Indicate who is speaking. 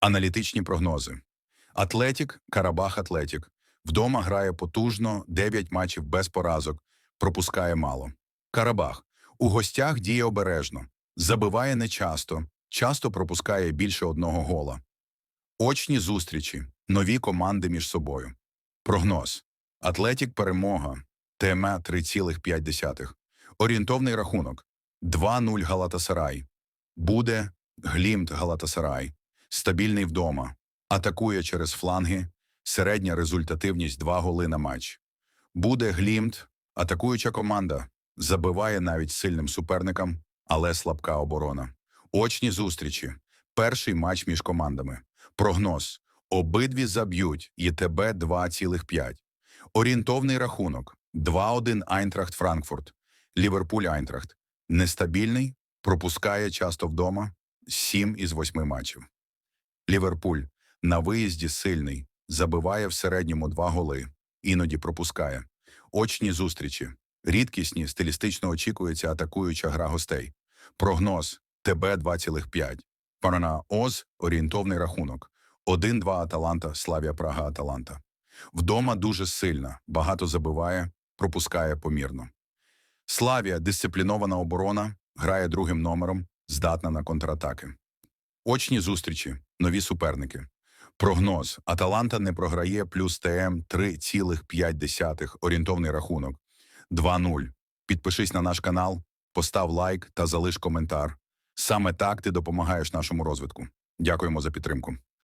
Speaker 1: Аналітичні прогнози. Атлетік, Карабах Атлетік. Вдома грає потужно, 9 матчів без поразок, пропускає мало. Карабах. У гостях діє обережно, забиває нечасто, часто пропускає більше одного гола. Очні зустрічі, нові команди між собою. Прогноз. Атлетік перемога. ТМ 3,5. Орієнтовний рахунок. 2-0 Галатасарай. Буде Глімт Галатасарай. Стабільний вдома. Атакує через фланги. Середня результативність 2 голи на матч. Буде Глімт. Атакуюча команда. Забиває навіть сильним суперникам, але слабка оборона. Очні зустрічі. Перший матч між командами. Прогноз. Обидві заб'ють ЄТБ 2,5. Орієнтовний рахунок. 2-1 Айнтрахт Франкфурт. Ліверпуль Айнтрахт. Нестабільний, пропускає часто вдома 7 із 8 матчів. Ліверпуль на виїзді сильний, забиває в середньому 2 голи, іноді пропускає. Очні зустрічі. Рідкісні, стилістично очікується атакуюча гра гостей. Прогноз ТБ 2,5. Парана Оз орієнтовний рахунок. 1-2 Аталанта, Славія Прага Аталанта. Вдома дуже сильна, багато забиває, пропускає помірно. Славія дисциплінована оборона, грає другим номером, здатна на контратаки. Очні зустрічі, нові суперники. Прогноз. Аталанта не програє плюс ТМ 3,5, орієнтовний рахунок. 2-0. Підпишись на наш канал, постав лайк та залиш коментар. Саме так ти допомагаєш нашому розвитку. Дякуємо за підтримку.